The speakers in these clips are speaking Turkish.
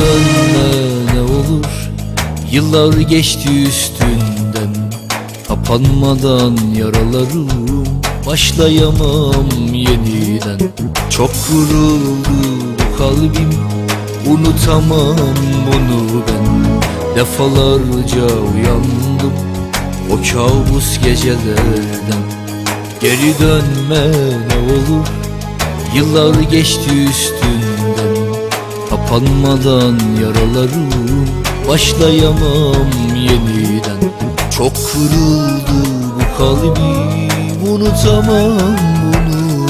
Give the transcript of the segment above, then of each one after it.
Dönme ne olur? Yıllar geçti üstünden. Kapanmadan yaralarım Başlayamam yeniden. Çok vuruldu bu kalbim Unutamam bunu ben. Defalarca uyandım O kabus gecelerden. Geri dönme ne olur? Yıllar geçti üstünden Kapanmadan yaralarım Başlayamam yeniden. Çok kırıldı bu kalbim Unutamam bunu.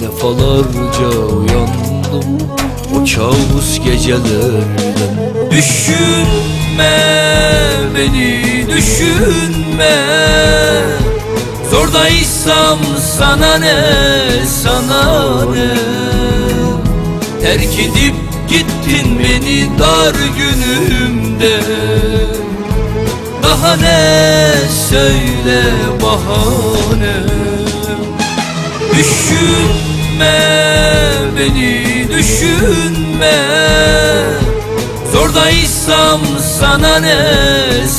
Defalarca uyandım O kabus gecelerden. Düşünme beni düşünme. Zordaysam sana ne sana ne? Terk edip gittin beni dar günümde. Daha ne söyle bahane. Düşünme beni düşünme. Zordaysam sana ne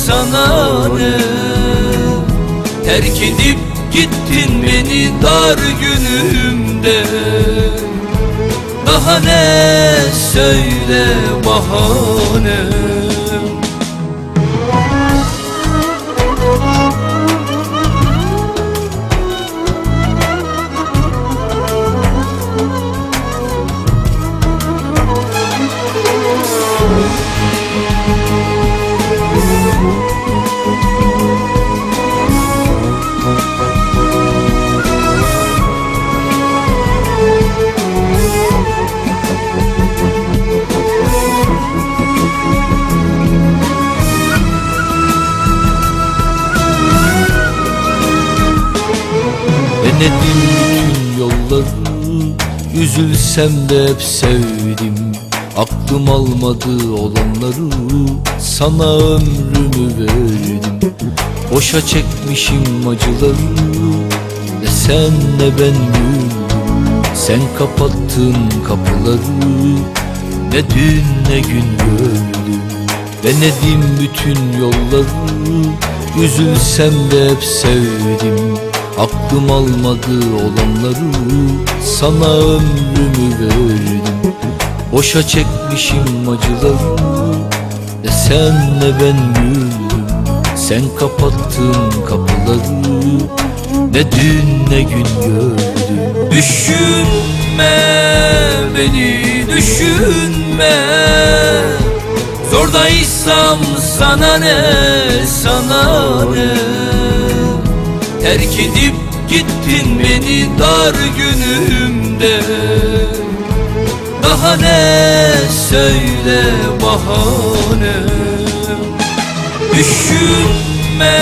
sana ne? Terk edip gittin beni dar günümde Daha ne söyle bahane Denedim bütün yolları Üzülsem de hep sevdim. Aklım almadı olanları Sana ömrümü verdim. Boşa çekmişim acıları Ne sen ne ben güldüm. Sen kapattın kapıları Ne dün ne gün gördüm. Denedim bütün yolları Üzülsem de hep sevdim Aklım almadı olanları Sana ömrümü verdim. Boşa çekmişim acıları Ne sen ne ben güldüm. Sen kapattın kapıları Ne dün ne gün gördüm. Düşünme beni düşünme. Zordaysam sana ne sana ne Terk edip gittin beni dar günümde. Daha ne söyle bahane? Düşünme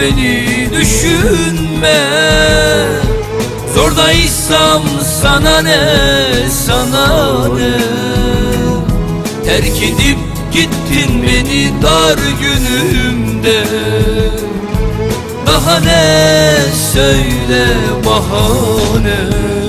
beni düşünme. Zordaysam sana ne sana ne? Terk edip gittin beni dar günümde Daha ne söyle bahane